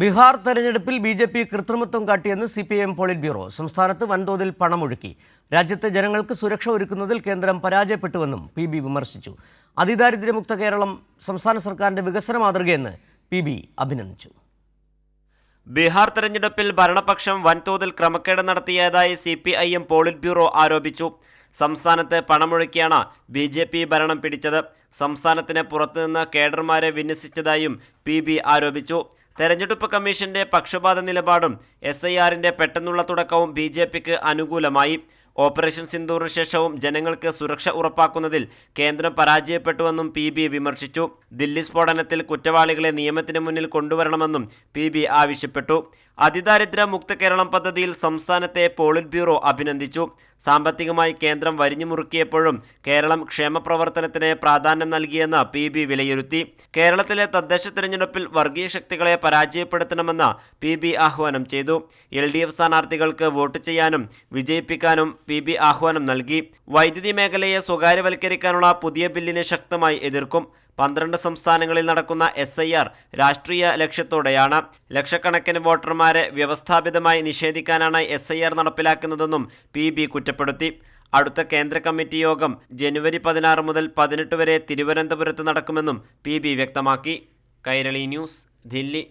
ബീഹാർ തെരഞ്ഞെടുപ്പിൽ B J P കൃത്രിമത്വം കാട്ടിയെന്ന് C P I M polit bureau സംസ്ഥാനത്ത് വൻതോതിൽ പണമൊഴുക്കി. രാജ്യത്തെ ജനങ്ങൾക്ക് സുരക്ഷ ഒരുക്കുന്നതിൽ കേന്ദ്രം പരാജയപ്പെട്ടുവെന്നും പി ബി വിമർശിച്ചു. അതിദാരിദ്ര്യമുക്ത കേരളം സംസ്ഥാന സർക്കാരിന്റെ വികസന മാതൃകയെന്ന് പി ബി അഭിനന്ദിച്ചു. ബീഹാർ തെരഞ്ഞെടുപ്പിൽ ഭരണപക്ഷം വൻതോതിൽ ക്രമക്കേട് നടത്തിയതായി C P I M polit bureau ആരോപിച്ചു. സംസ്ഥാനത്ത് പണമൊഴുക്കിയാണ് ബി ജെ പി ഭരണം പിടിച്ചത്. സംസ്ഥാനത്തിന് പുറത്തുനിന്ന് കേഡർമാരെ വിന്യസിച്ചതായും പി ബി ആരോപിച്ചു. തെരഞ്ഞെടുപ്പ് കമ്മീഷന്റെ പക്ഷപാത നിലപാടും എസ് ഐ ആറിന്റെ പെട്ടെന്നുള്ള തുടക്കവും ബി ജെ പിക്ക് അനുകൂലമായി. ഓപ്പറേഷൻ സിന്ദൂറിന് ശേഷവും ജനങ്ങൾക്ക് സുരക്ഷ ഉറപ്പാക്കുന്നതിൽ കേന്ദ്രം പരാജയപ്പെട്ടുവെന്നും പി ബി വിമർശിച്ചു. ദില്ലി സ്ഫോടനത്തിൽ കുറ്റവാളികളെ നിയമത്തിന് മുന്നിൽ കൊണ്ടുവരണമെന്നും പി ബി ആവശ്യപ്പെട്ടു. അതിദാരിദ്ര്യ മുക്ത കേരളം പദ്ധതിയിൽ സംസ്ഥാനത്തെ പോളിറ്റ് ബ്യൂറോ അഭിനന്ദിച്ചു. സാമ്പത്തികമായി കേന്ദ്രം വരിഞ്ഞു മുറുക്കിയപ്പോഴും കേരളം ക്ഷേമപ്രവർത്തനത്തിന് പ്രാധാന്യം നൽകിയെന്ന് പി ബി വിലയിരുത്തി. കേരളത്തിലെ തദ്ദേശ തെരഞ്ഞെടുപ്പിൽ വർഗീയ ശക്തികളെ പരാജയപ്പെടുത്തണമെന്ന് പി ബി ആഹ്വാനം ചെയ്തു. എൽ ഡി എഫ് സ്ഥാനാർത്ഥികൾക്ക് വോട്ട് ചെയ്യാനും വിജയിപ്പിക്കാനും പി ബി ആഹ്വാനം നൽകി. വൈദ്യുതി മേഖലയെ സ്വകാര്യവൽക്കരിക്കാനുള്ള പുതിയ ബില്ലിനെ ശക്തമായി എതിർക്കും. പന്ത്രണ്ട് സംസ്ഥാനങ്ങളിൽ നടക്കുന്ന എസ് ഐ ആർ രാഷ്ട്രീയ ലക്ഷ്യത്തോടെയാണ്. ലക്ഷക്കണക്കിന് വോട്ടർമാരെ വ്യവസ്ഥാപിതമായി നിഷേധിക്കാനാണ് എസ് ഐ ആർ നടപ്പിലാക്കുന്നതെന്നും പി ബി കുറ്റപ്പെടുത്തി. അടുത്ത കേന്ദ്ര കമ്മിറ്റി യോഗം ജനുവരി പതിനാറ് മുതൽ പതിനെട്ട് വരെ തിരുവനന്തപുരത്ത് നടക്കുമെന്നും പി ബി വ്യക്തമാക്കി. കൈരളി ന്യൂസ് ദില്ലി.